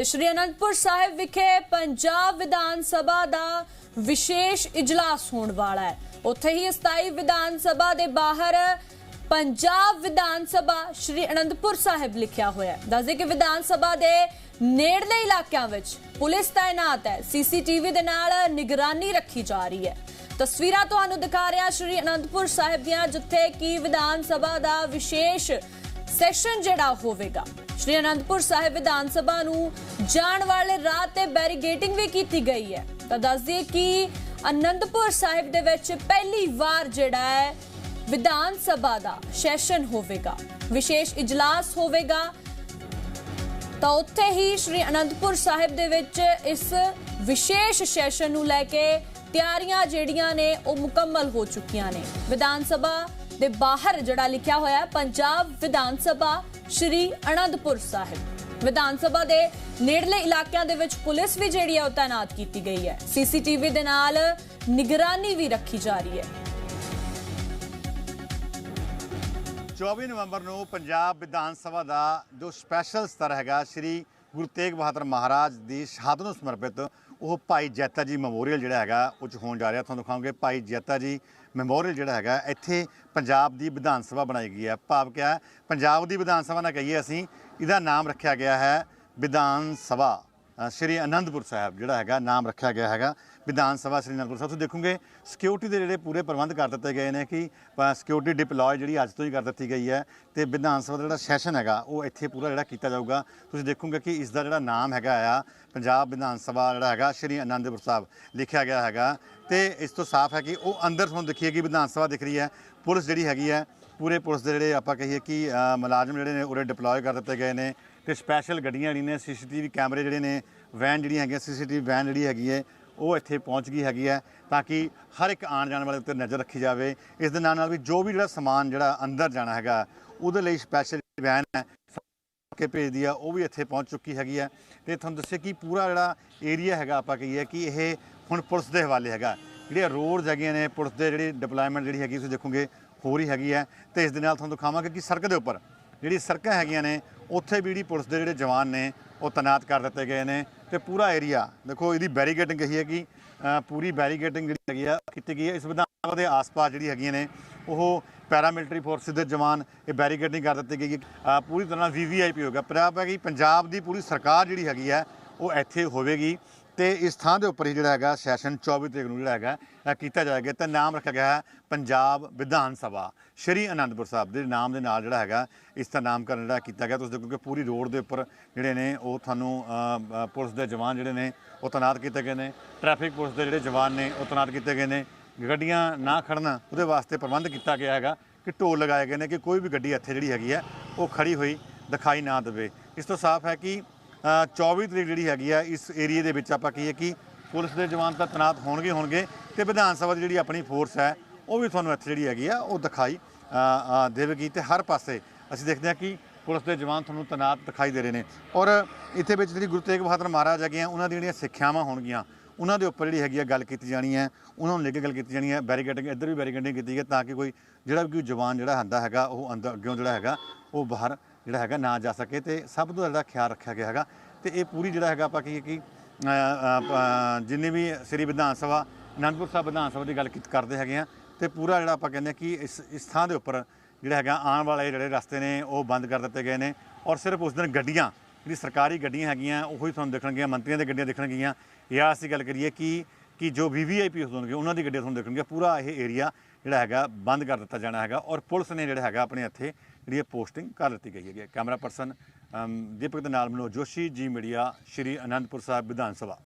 ਤੇ ਸ਼੍ਰੀ ਅਨੰਦਪੁਰ ਸਾਹਿਬ ਵਿਖੇ ਪੰਜਾਬ ਵਿਧਾਨ ਸਭਾ ਦਾ ਵਿਸ਼ੇਸ਼ ਇਜਲਾਸ ਹੋਣ ਵਾਲਾ ਹੈ। ਉੱਥੇ ਹੀ 27 ਵਿਧਾਨ ਸਭਾ ਦੇ ਬਾਹਰ ਪੰਜਾਬ ਵਿਧਾਨ ਸਭਾ ਸ਼੍ਰੀ ਅਨੰਦਪੁਰ ਸਾਹਿਬ ਲਿਖਿਆ ਹੋਇਆ ਹੈ। ਦੱਸਦੇ ਕਿ ਵਿਧਾਨ ਸਭਾ ਦੇ ਨੇੜਲੇ ਇਲਾਕਿਆਂ ਵਿੱਚ ਪੁਲਿਸ ਤਾਇਨਾਤ ਹੈ। ਸੀਸੀਟੀਵੀ ਦੇ ਨਾਲ ਨਿਗਰਾਨੀ ਰੱਖੀ ਜਾ ਰਹੀ ਹੈ। ਤਸਵੀਰਾਂ ਤੁਹਾਨੂੰ ਦਿਖਾ ਰਿਹਾ ਸ਼੍ਰੀ ਅਨੰਦਪੁਰ ਸਾਹਿਬ ਦੀਆਂ, ਜਿੱਥੇ ਕਿ ਵਿਧਾਨ ਸਭਾ ਦਾ ਵਿਸ਼ੇਸ਼ ਸੈਸ਼ਨ ਜਿਹੜਾ ਹੋਵੇਗਾ। ਸ਼੍ਰੀ ਅਨੰਦਪੁਰ ਸਾਹਿਬ ਵਿਧਾਨ ਸਭਾ ਨੂੰ ਜਾਣ ਵਾਲੇ ਰਾਹ ਤੇ ਬੈਰੀਗੇਟਿੰਗ ਵੀ ਕੀਤੀ ਗਈ ਹੈ। ਤਾਂ ਦੱਸ ਦਈਏ ਕਿ ਅਨੰਦਪੁਰ ਸਾਹਿਬ ਦੇ ਵਿੱਚ ਪਹਿਲੀ ਵਾਰ ਜਿਹੜਾ ਹੈ ਵਿਧਾਨ ਸਭਾ ਦਾ ਸੈਸ਼ਨ ਹੋਵੇਗਾ। ਵਿਸ਼ੇਸ਼ ਇਜਲਾਸ ਹੋਵੇਗਾ। ਤਾਂ ਉੱਥੇ ਹੀ ਸ਼੍ਰੀ ਅਨੰਦਪੁਰ ਸਾਹਿਬ ਦੇ ਵਿੱਚ ਇਸ ਵਿਸ਼ੇਸ਼ ਸੈਸ਼ਨ ਨੂੰ ਲੈ ਕੇ ਤਿਆਰੀਆਂ ਜਿਹੜੀਆਂ ਨੇ ਉਹ ਮੁਕੰਮਲ ਹੋ ਚੁੱਕੀਆਂ ਨੇ। ਵਿਧਾਨ ਸਭਾ ਦੇ ਬਾਹਰ ਜਿਹੜਾ ਲਿਖਿਆ ਹੋਇਆ ਪੰਜਾਬ ਵਿਧਾਨ ਸਭਾ ਸ਼੍ਰੀ ਅਨੰਦਪੁਰ ਸਾਹਿਬ। ਵਿਧਾਨ ਸਭਾ ਦੇ ਨੇੜਲੇ ਇਲਾਕਿਆਂ ਦੇ ਵਿੱਚ ਪੁਲਿਸ ਵੀ ਜਿਹੜੀ ਹੈ ਉਹ ਤਾਇਨਾਤ ਕੀਤੀ ਗਈ ਹੈ। ਸੀਸੀਟੀਵੀ ਦੇ ਨਾਲ ਨਿਗਰਾਨੀ ਵੀ ਰੱਖੀ ਜਾ ਰਹੀ ਹੈ। 24 ਨਵੰਬਰ ਨੂੰ ਪੰਜਾਬ ਵਿਧਾਨ ਸਭਾ ਦਾ ਜੋ ਸਪੈਸ਼ਲ ਸਤਰ ਹੈਗਾ, ਸ੍ਰੀ ਗੁਰੂ ਤੇਗ ਬਹਾਦਰ ਮਹਾਰਾਜ ਦੀ ਸ਼ਹਾਦਤ ਨੂੰ ਸਮਰਪਿਤ ਉਹ ਭਾਈ ਜੈਤਾ ਜੀ ਮੈਮੋਰੀਅਲ ਜਿਹੜਾ ਹੈਗਾ ਉਹ 'ਚ ਹੋਣ ਜਾ ਰਿਹਾ। ਤੁਹਾਨੂੰ ਦਿਖਾਉਂਗੇ ਭਾਈ ਜੈਤਾ ਜੀ ਮੈਮੋਰੀਅਲ ਜਿਹੜਾ ਹੈਗਾ, ਇੱਥੇ ਪੰਜਾਬ ਦੀ ਵਿਧਾਨ ਸਭਾ ਬਣਾਈ ਗਈ ਹੈ। ਭਾਵ ਕਿਆ ਪੰਜਾਬ ਦੀ ਵਿਧਾਨ ਸਭਾ ਨਾ ਕਹੀਏ ਅਸੀਂ, ਇਹਦਾ ਨਾਮ ਰੱਖਿਆ ਗਿਆ ਹੈ ਵਿਧਾਨ ਸਭਾ। ਸ਼੍ਰੀ ਅਨੰਦਪੁਰ ਸਾਹਿਬ, ਜਿਹੜਾ ਹੈਗਾ, ਨਾਮ ਰੱਖਿਆ ਗਿਆ ਹੈਗਾ, ਵਿਧਾਨ ਸਭਾ ਸ਼੍ਰੀ ਅਨੰਦਪੁਰ ਸਾਹਿਬ। ਤੁਸੀਂ ਦੇਖੋਗੇ ਸਿਕਿਉਰਿਟੀ ਦੇ ਜਿਹੜੇ ਪੂਰੇ ਪ੍ਰਬੰਧ ਕਰ ਦਿੱਤੇ ਗਏ ਨੇ ਕਿ ਸਿਕਿਉਰਿਟੀ ਡਿਪਲੋਏ ਜਿਹੜੀ ਅੱਜ ਤੋਂ ਹੀ ਕਰ ਦਿੱਤੀ ਗਈ ਹੈ ਤੇ ਵਿਧਾਨ ਸਭਾ ਦਾ ਜਿਹੜਾ ਸੈਸ਼ਨ ਹੈਗਾ, ਉਹ ਇੱਥੇ ਪੂਰਾ ਜਿਹੜਾ ਕੀਤਾ ਜਾਊਗਾ। ਤੁਸੀਂ ਦੇਖੋਗੇ ਕਿ ਇਸ ਦਾ ਜਿਹੜਾ ਨਾਮ ਹੈਗਾ ਆ, ਪੰਜਾਬ ਵਿਧਾਨ ਸਭਾ ਜਿਹੜਾ ਹੈਗਾ, ਸ਼੍ਰੀ ਅਨੰਦਪੁਰ ਸਾਹਿਬ ਲਿਖਿਆ ਗਿਆ ਹੈਗਾ। ਤੇ ਇਸ ਤੋਂ ਸਾਫ਼ ਹੈ ਕਿ ਉਹ ਅੰਦਰ ਤੁਹਾਨੂੰ ਦਿਖੀਏ ਕਿ ਵਿਧਾਨ ਸਭਾ ਦਿਖ ਰਹੀ ਹੈ। ਪੁਲਿਸ ਜਿਹੜੀ ਹੈਗੀ ਹੈ, ਪੂਰੇ ਪੁਲਿਸ ਦੇ ਜਿਹੜੇ ਆਪਾਂ ਕਹੀਏ ਕਿ ਮੁਲਾਜ਼ਮ ਜਿਹੜੇ ਨੇ ਉਰੇ ਡਿਪਲੋਏ ਕਰ ਦਿੱਤੇ ਗਏ ਨੇ। ਤੇ ਸਪੈਸ਼ਲ ਗੱਡੀਆਂ ਜਿਹੜੀਆਂ ਨੇ, ਸੀਸੀਟੀਵੀ ਕੈਮਰੇ ਜਿਹੜੇ ਨੇ, ਵੈਨ ਜਿਹੜੀਆਂ ਹੈਗੀਆਂ, ਸੀਸੀਟੀਵੀ ਵੈਨ ਜਿਹੜੀ ਹੈਗੀ ਹੈ, ਉਹ ਇੱਥੇ ਪਹੁੰਚ ਗਈ ਹੈਗੀ ਹੈ ਤਾਂ ਕਿ ਹਰ ਇੱਕ ਆਉਣ ਜਾਣ ਵਾਲੇ ਉੱਤੇ ਨਜ਼ਰ ਰੱਖੀ ਜਾਵੇ। ਇਸ ਦੇ ਨਾਲ ਨਾਲ ਵੀ ਜੋ ਵੀ ਜਿਹੜਾ ਸਮਾਨ ਜਿਹੜਾ ਅੰਦਰ ਜਾਣਾ ਹੈਗਾ, ਉਹਦੇ ਲਈ ਸਪੈਸ਼ਲ ਵੈਨ ਹੈ ਕੇ ਭੇਜਦੀ ਆ, ਉਹ ਵੀ ਇੱਥੇ ਪਹੁੰਚ ਚੁੱਕੀ ਹੈਗੀ ਹੈ। ਤੇ ਤੁਹਾਨੂੰ ਦੱਸਿਆ ਕਿ ਪੂਰਾ ਜਿਹੜਾ ਏਰੀਆ ਹੈਗਾ ਆਪਾਂ ਕਹੀਏ ਕਿ ਇਹ ਹੁਣ ਪੁਲਿਸ ਦੇ ਹਵਾਲੇ ਹੈਗਾ। ਜਿਹੜੀਆਂ ਰੋਡਸ ਹੈਗੀਆਂ ਨੇ, ਪੁਲਿਸ ਦੇ ਜਿਹੜੀ ਡਿਪਲੋਇਮੈਂਟ ਜਿਹੜੀ ਹੈਗੀ, ਤੁਸੀਂ ਦੇਖੋਗੇ, ਹੋ ਰਹੀ ਹੈਗੀ ਹੈ। ਤੇ ਇਸ ਦੇ ਨਾਲ ਤੁਹਾਨੂੰ ਦਿਖਾਵਾਂਗੇ ਕਿ ਸੜਕ ਦੇ ਉੱਪਰ ਜਿਹੜੀ ਸੜਕਾਂ ਹੈਗੀਆਂ ਨੇ, ਉੱਥੇ ਵੀ ਜਿਹੜੀ ਪੁਲਿਸ ਦੇ ਜਿਹੜੇ ਜਵਾਨ ਨੇ, ਉਹ ਤੈਨਾਤ ਕਰ ਦਿੱਤੇ ਗਏ ਨੇ ਤੇ ਪੂਰਾ ਏਰੀਆ ਦੇਖੋ ਇਹਦੀ ਬੈਰੀਗੇਟਿੰਗ ਕਹੀ ਹੈ ਕਿ ਪੂਰੀ ਬੈਰੀਗੇਟਿੰਗ ਜਿਹੜੀ ਹੈਗੀ ਆ, ਕੀਤੀ ਗਈ ਹੈ। ਇਸ ਵਿਧਾਨ ਸਭਾ ਦੇ ਆਸ-ਪਾਸ ਜਿਹੜੀ ਹੈਗੀਆਂ ਨੇ, ਉਹ ਪੈਰਾਮਿਲਟਰੀ ਫੋਰਸਿਸ ਦੇ ਜਵਾਨ ਇਹ ਬੈਰੀਕੇਡਿੰਗ ਕਰ ਦਿੱਤੀ ਗਈ ਹੈ। ਪੂਰੀ ਤਰ੍ਹਾਂ ਵੀਵੀਆਈਪੀ ਹੋਗਾ ਪੰਜਾਬ ਹੈ ਕਿ ਪੰਜਾਬ ਦੀ ਪੂਰੀ ਸਰਕਾਰ ਜਿਹੜੀ ਹੈਗੀ ਹੈ, ਉਹ ਇੱਥੇ ਹੋਵੇਗੀ। ਤੇ ਇਸ ਥਾਂ ਦੇ ਉੱਪਰ ਹੀ ਜਿਹੜਾ ਹੈਗਾ ਸੈਸ਼ਨ 24 ਤਰੀਕ ਨੂੰ ਜਿਹੜਾ ਹੈਗਾ ਇਹ ਕੀਤਾ ਜਾਏਗਾ। ਤੇ ਨਾਮ ਰੱਖਿਆ ਗਿਆ ਹੈ ਪੰਜਾਬ ਵਿਧਾਨ ਸਭਾ। ਸ਼੍ਰੀ ਅਨੰਦਪੁਰ ਸਾਹਿਬ ਦੇ ਨਾਮ ਦੇ ਨਾਲ ਜਿਹੜਾ ਹੈਗਾ, ਇਸ ਦਾ ਨਾਮਕਰਨ ਜਿਹੜਾ ਕੀਤਾ ਗਿਆ। ਤੁਸੀਂ ਦੇਖੋ ਕਿ ਪੂਰੀ ਰੋਡ ਦੇ ਉੱਪਰ ਜਿਹੜੇ ਨੇ, ਉਹ ਤੁਹਾਨੂੰ ਪੁਲਿਸ ਦੇ ਜਵਾਨ ਜਿਹੜੇ ਨੇ, ਉਹ ਤੈਨਾਤ ਕੀਤੇ ਗਏ ਨੇ। ਟ੍ਰੈਫਿਕ ਪੁਲਿਸ ਦੇ ਜਿਹੜੇ ਜਵਾਨ ਨੇ, ਉਹ ਤੈਨਾਤ ਕੀਤੇ ਗਏ ਨੇ। ਗੱਡੀਆਂ ਨਾ ਖੜਨ ਉਹਦੇ ਵਾਸਤੇ ਪ੍ਰਬੰਧ ਕੀਤਾ ਗਿਆ ਹੈਗਾ ਕਿ ਢੋਲ ਲਗਾਏ ਗਏ ਨੇ ਕਿ ਕੋਈ ਵੀ ਗੱਡੀ ਇੱਥੇ ਜਿਹੜੀ ਹੈਗੀ ਹੈ, ਉਹ ਖੜੀ ਹੋਈ ਦਿਖਾਈ ਨਾ ਦੇਵੇ। ਇਸ ਤੋਂ ਸਾਫ਼ ਹੈ ਕਿ 24 ਤਰੀਕ ਜਿਹੜੀ ਹੈਗੀ ਆ, ਇਸ ਏਰੀਏ ਦੇ ਵਿੱਚ ਆਪਾਂ ਕਹੀਏ ਕਿ ਪੁਲਿਸ ਦੇ ਜਵਾਨ ਤਾਂ ਤੈਨਾਤ ਹੋਣਗੇ ਹੋਣਗੇ ਤੇ ਵਿਧਾਨ ਸਭਾ ਦੀ ਜਿਹੜੀ ਆਪਣੀ ਫੋਰਸ ਹੈ, ਉਹ ਵੀ ਤੁਹਾਨੂੰ ਇੱਥੇ ਜਿਹੜੀ ਹੈਗੀ ਆ, ਉਹ ਦਿਖਾਈ ਦੇਵੇਗੀ ਤੇ ਹਰ ਪਾਸੇ ਅਸੀਂ ਦੇਖਦੇ ਹਾਂ ਕਿ ਪੁਲਿਸ ਦੇ ਜਵਾਨ ਤੁਹਾਨੂੰ ਤੈਨਾਤ ਦਿਖਾਈ ਦੇ ਰਹੇ ਨੇ। ਔਰ ਇੱਥੇ ਵਿੱਚ ਜਿਹੜੀ ਗੁਰੂ ਤੇਗ ਬਹਾਦਰ ਮਹਾਰਾਜ ਹੈਗੇ ਆ, ਉਹਨਾਂ ਦੀਆਂ ਜਿਹੜੀਆਂ ਸਿੱਖਿਆਵਾਂ ਹੋਣਗੀਆਂ, ਉਹਨਾਂ ਦੇ ਉੱਪਰ ਜਿਹੜੀ ਹੈਗੀ ਆ ਗੱਲ ਕੀਤੀ ਜਾਣੀ ਹੈ, ਉਹਨਾਂ ਨੂੰ ਲੈ ਕੇ ਗੱਲ ਕੀਤੀ ਜਾਣੀ ਹੈ ਬੈਰੀਕੇਡਿੰਗ ਇੱਧਰ ਵੀ ਬੈਰੀਕੇਡਿੰਗ ਕੀਤੀ ਗਈ ਤਾਂ ਕਿ ਕੋਈ ਜਿਹੜਾ ਵੀ ਕੋਈ ਜਵਾਨ ਜਿਹੜਾ ਹੁੰਦਾ ਹੈਗਾ, ਉਹ ਅੰਦਰ ਅੱਗਿਓਂ ਜਿਹੜਾ ਹੈਗਾ, ਉਹ ਬਾਹਰ ਜਿਹੜਾ ਹੈਗਾ ਨਾ ਜਾ ਸਕੇ ਤੇ ਸਭ ਤੋਂ ਜਿਹੜਾ ਖਿਆਲ ਰੱਖਿਆ ਗਿਆ ਹੈਗਾ ਤੇ ਇਹ ਪੂਰੀ ਜਿਹੜਾ ਹੈਗਾ ਆਪਾਂ ਕਹੀਏ ਕਿ ਅ, ਜਿੰਨੇ ਵੀ ਸ੍ਰੀ ਵਿਧਾਨ ਸਭਾ ਅਨੰਦਪੁਰ ਸਾਹਿਬ ਵਿਧਾਨ ਸਭਾ ਦੀ ਗੱਲ ਕੀ- ਕਰਦੇ ਹੈਗੇ ਆ ਤੇ ਪੂਰਾ ਜਿਹੜਾ ਆਪਾਂ ਕਹਿੰਦੇ ਕਿ ਇਸ ਇਸ ਥਾਂ ਦੇ ਉੱਪਰ ਜਿਹੜਾ ਹੈਗਾ ਆਉਣ ਵਾਲੇ ਜਿਹੜੇ ਰਸਤੇ ਨੇ ਉਹ ਬੰਦ ਕਰ ਦਿੱਤੇ ਗਏ ਨੇ ਔਰ ਸਿਰਫ ਉਸ ਦਿਨ ਗੱਡੀਆਂ ਜਿਹੜੀ ਸਰਕਾਰੀ ਗੱਡੀਆਂ ਹੈਗੀਆਂ ਉਹੀ ਤੁਹਾਨੂੰ ਦੇਖਣਗੀਆਂ ਮੰਤਰੀਆਂ ਦੀਆਂ ਗੱਡੀਆਂ ਦੇਖਣਗੀਆਂ। ਜਾਂ ਅਸੀਂ ਗੱਲ ਕਰੀਏ ਕਿ ਕਿ ਜੋ ਵੀਵੀਆਈਪੀ ਹੋਣਗੇ ਉਹਨਾਂ ਦੀ ਗੱਡੀਆਂ ਤੁਹਾਨੂੰ ਦੇਖਣਗੀਆਂ। ਪੂਰਾ ਇਹ ਏਰੀਆ ਜਿਹੜਾ ਹੈਗਾ ਬੰਦ ਕਰ ਦਿੱਤਾ ਜਾਣਾ ਹੈਗਾ ਔਰ ਪੁਲਿਸ ਨੇ ਜਿਹੜਾ ਹੈਗਾ ਆਪਣੇ ਇੱਥੇ ਜਿਹੜੀ ਇਹ ਪੋਸਟਿੰਗ ਕਰ ਦਿੱਤੀ ਗਈ ਹੈਗੀ ਹੈ। ਕੈਮਰਾ ਪਰਸਨ ਦੀਪਕ ਦੇ ਨਾਲ ਮਨੋਜ ਜੋਸ਼ੀ, ਜੀ ਮੀਡੀਆ, ਸ਼੍ਰੀ ਅਨੰਦਪੁਰ ਸਾਹਿਬ ਵਿਧਾਨ ਸਭਾ।